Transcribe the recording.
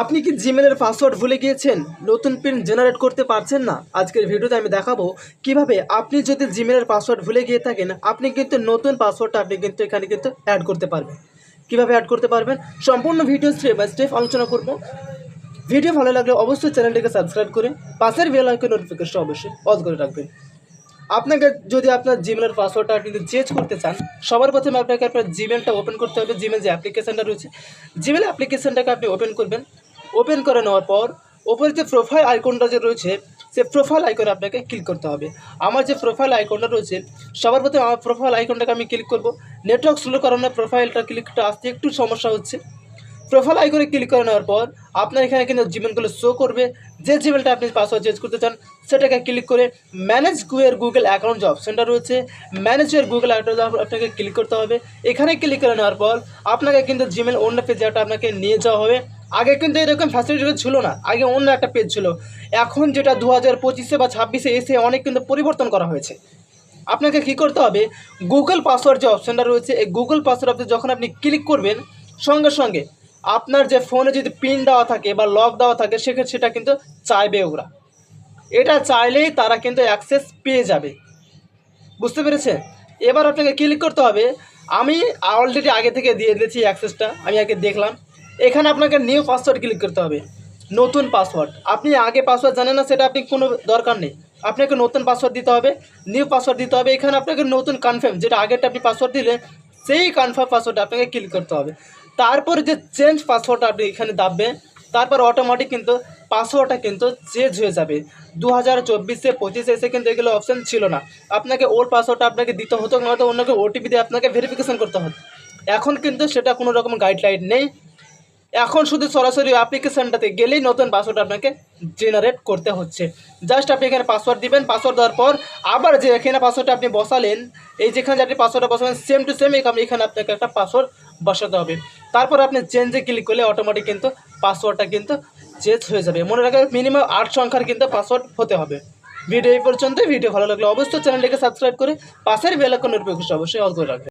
আপনি কি জিমেলের পাসওয়ার্ড ভুলে গিয়েছেন? নতুন পিন জেনারেট করতে পারছেন না? আজকের ভিডিওতে আমি দেখাবো কীভাবে আপনি যদি জিমেলের পাসওয়ার্ড ভুলে গিয়ে থাকেন, আপনি কিন্তু নতুন পাসওয়ার্ডটা আপনি কিন্তু এখানে কিন্তু অ্যাড করতে পারবেন। কীভাবে অ্যাড করতে পারবেন? সম্পূর্ণ ভিডিও স্টেপ বাই স্টেপ আলোচনা করব। ভিডিও ভালো লাগলে অবশ্যই চ্যানেলটিকে সাবস্ক্রাইব করে পাশের বেল আইকন নোটিফিকেশন অবশ্যই অন করে রাখবেন। আপনাকে যদি আপনার জিমেলের পাসওয়ার্ডটা আপনি চেঞ্জ করতে চান, সবার প্রথমে আপনাকে আপনার জিমেলটা ওপেন করতে হবে। জিমেল যে অ্যাপ্লিকেশানটা রয়েছে জিমেল অ্যাপ্লিকেশনটাকে আপনি ওপেন করবেন। ওপেন করে নেওয়ার পর, ওপরে যে প্রোফাইল আইকনটা যে রয়েছে, সে প্রোফাইল আইকনে আপনাকে ক্লিক করতে হবে। আমার যে প্রোফাইল আইকনটা রয়েছে, সবার প্রথমে আমার প্রোফাইল আইকনটাকে আমি ক্লিক করব। নেটওয়ার্ক স্লো কারণে প্রোফাইলটা ক্লিকটা আসতে একটু সমস্যা হচ্ছে। প্রোফাইল আইকনে ক্লিক করে নেওয়ার পর, আপনার এখানে কিন্তু জিমেলগুলো শো করবে। যে জিমেলটা আপনি পাসওয়ার্ড চেঞ্জ করতে চান, সেটাকে ক্লিক করে ম্যানেজ গুয়ের গুগল অ্যাকাউন্ট যে অপশনটা রয়েছে ম্যানেজ ইউর গুগল অ্যাকাউন্ট আপনাকে ক্লিক করতে হবে। এখানে ক্লিক করে নেওয়ার পর, আপনাকে কিন্তু জিমেল অন্য পেজে আপনাকে নিয়ে যাওয়া হবে। আগে কিন্তু এরকম ফ্যাসিলিটি ছিল না, আগে অন্য একটা পেজ ছিল। এখন যেটা দু হাজার পঁচিশে বা ছাব্বিশে এসে অনেক কিন্তু পরিবর্তন করা হয়েছে। আপনাকে কী করতে হবে? গুগল পাসওয়ার্ড যে অপশানটা রয়েছে, এই গুগল পাসওয়ার্ড যখন আপনি ক্লিক করবেন, সঙ্গে সঙ্গে আপনার যে ফোনে যদি পিন দেওয়া থাকে বা লক দেওয়া থাকে, সেক্ষেত্রে সেটা কিন্তু চাইবে ওরা। এটা চাইলেই তারা কিন্তু অ্যাক্সেস পেয়ে যাবে। বুঝতে পেরেছেন এবার আপনাকে ক্লিক করতে হবে? আমি অলরেডি আগে থেকে দিয়ে দিয়েছি অ্যাক্সেসটা আমি আগে দেখলাম। এখানে আপনাকে নিউ পাসওয়ার্ড ক্লিক করতে হবে। নতুন পাসওয়ার্ড আপনি আগে পাসওয়ার্ড জানেন না, সেটা আপনি কোনো দরকার নেই। আপনাকে নতুন পাসওয়ার্ড দিতে হবে। নিউ পাসওয়ার্ড দিতে হবে। এখানে আপনাকে নতুন কনফার্ম যেটা আগেরটা আপনি পাসওয়ার্ড দিলে সেই কনফার্ম পাসওয়ার্ড আপনাকে ক্লিক করতে হবে। তারপর যে চেঞ্জ পাসওয়ার্ডটা আপনি এখানে দাববেন, তারপর অটোমেটিক কিন্তু পাসওয়ার্ডটা কিন্তু চেঞ্জ হয়ে যাবে। দু হাজার চব্বিশে, পঁচিশে এসে কিন্তু এগুলো অপশান ছিল না। আপনাকে ওল্ড পাসওয়ার্ডটা আপনাকে দিতে হতো, নয়তো অন্যকে ওটিপি দিয়ে আপনাকে ভেরিফিকেশন করতে হতো এখন কিন্তু সেটা কোনো রকম গাইডলাইন নেই। এখন শুধু সরাসরি অ্যাপ্লিকেশানটাতে গেলেই নতুন পাসওয়ার্ড আপনাকে জেনারেট করতে হচ্ছে। জাস্ট আপনি এখানে পাসওয়ার্ড দিবেন পাসওয়ার্ড দেওয়ার পর আবার যে এখানে পাসওয়ার্ডটা আপনি বসালেন, এই যেখানে আপনি পাসওয়ার্ডটা বসাবেন সেম টু সেম এখানে আপনাকে একটা পাসওয়ার্ড বসাতে হবে। তারপর আপনি চেঞ্জে ক্লিক করলে অটোমেটিক কিন্তু পাসওয়ার্ডটা কিন্তু চেঞ্জ হয়ে যাবে। মনে রাখবেন মিনিমাম আট সংখ্যার কিন্তু পাসওয়ার্ড হতে হবে। ভিডিও এই পর্যন্ত ভিডিও ভালো লাগলে অবশ্যই চ্যানেলটিকে সাবস্ক্রাইব করে পাশের বেলাকন নোটিফিকেশন অবশ্যই অল করে রাখবেন।